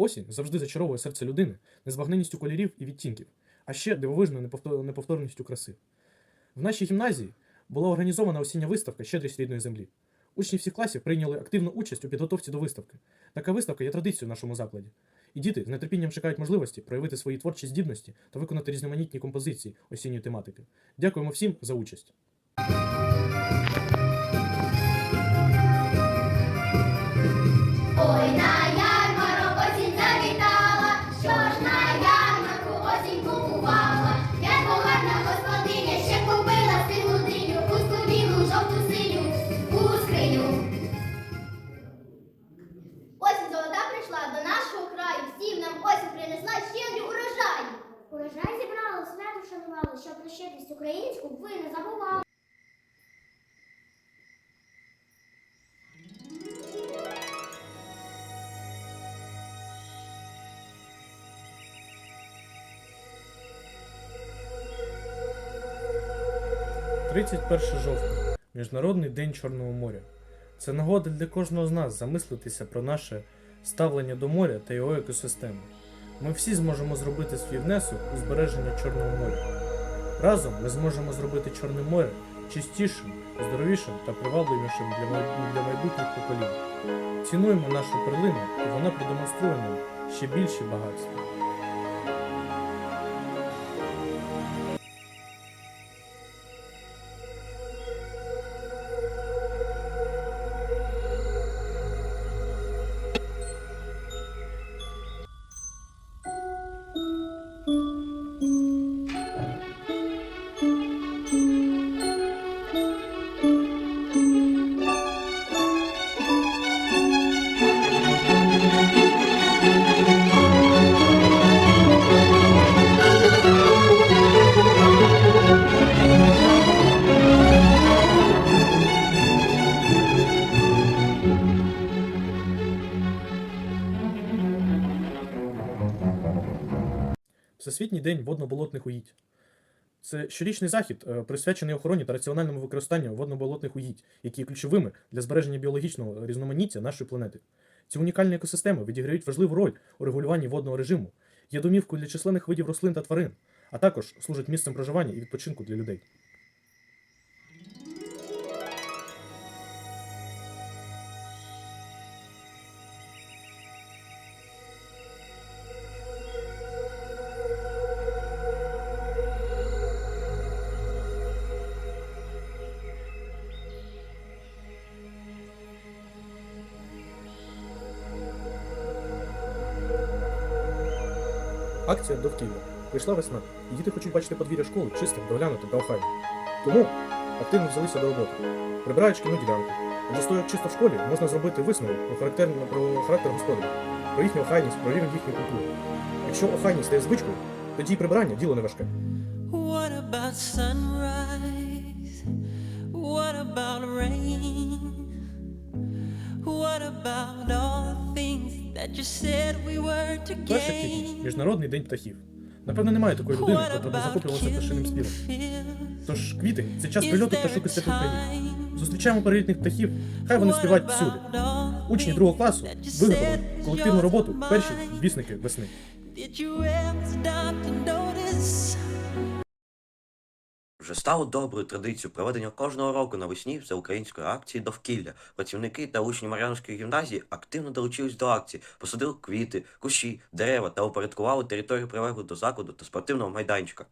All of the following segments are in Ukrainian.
Осінь завжди зачаровує серце людини незбагненністю кольорів і відтінків, а ще дивовижною неповторністю краси. В нашій гімназії була організована осіння виставка Щедрість рідної землі. Учні всіх класів прийняли активну участь у підготовці до виставки. Така виставка є традицією в нашому закладі. І діти з нетерпінням чекають можливості проявити свої творчі здібності та виконати різноманітні композиції осінньої тематики. Дякуємо всім за участь. Ой, зібрали, свято шанували, щоб про щедрість українську ви не забували. – 31 жовтня Міжнародний день Чорного моря. Це нагода для кожного з нас замислитися про наше ставлення до моря та його екосистеми. Ми всі зможемо зробити свій внесок у збереження Чорного моря. Разом ми зможемо зробити Чорне море чистішим, здоровішим та привабливішим для май- для майбутніх поколінь. Цінуємо нашу перлину, і вона продемонструє нам ще більше багатства. Всесвітній день водноболотних угідь. Це щорічний захід, е, присвячений охороні та раціональному використанню водноболотних угідь, які є ключовими для збереження біологічного різноманіття нашої планети. Ці унікальні екосистеми відіграють важливу роль у регулюванні водного режиму, є домівкою для численних видів рослин та тварин, а також служать місцем проживання і відпочинку для людей. Акція довкілля. Прийшла весна, і діти хочуть бачити подвір'я школи чистим, доглянутим та охайним. Тому активно взялися до роботи. Прибирають шкільну ділянку. Адже стоять чисто в школі, можна зробити висновок про, характер... про характер господаря, про їхню охайність, про рівень їхньої культури. Якщо охайність стає звичкою, тоді і прибирання діло не важке. What about sunrise? What about rain? What about all things 1 квітня? Міжнародний день птахів. Напевно, немає такої людини, яка не захоплювалася пташиним співом. Тож квітень це час прильоту пташок із теплих країн. Зустрічаємо перелітних птахів, хай вони співають всюди. Учні другого класу виготовили колективну роботу перші вісники весни. Вже стало доброю традицією проведення кожного року навесні всеукраїнської акції довкілля. Працівники та учні Мар'янської гімназії активно долучились до акції, посадили квіти, кущі, дерева та упорядкували територію прилеглу до закладу та спортивного майданчика.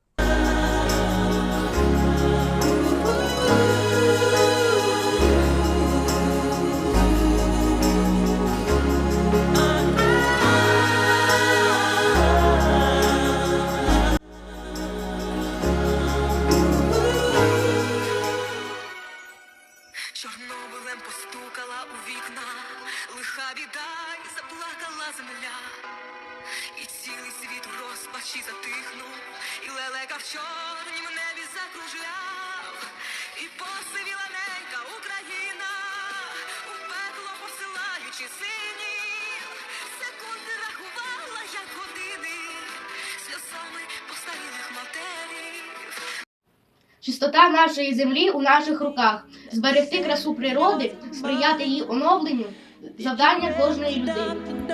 Лиха біда і заплакала земля, і цілий світ у розпачі затихнув, і лелека в чорнім небі закружляв, і посивіла ненька Україна, у пекло посилаючи синів, секунди рахувала, як години, сльозами постарілих матерів. Чистота нашої землі у наших руках. Зберегти красу природи, сприяти її оновленню завдання кожної людини.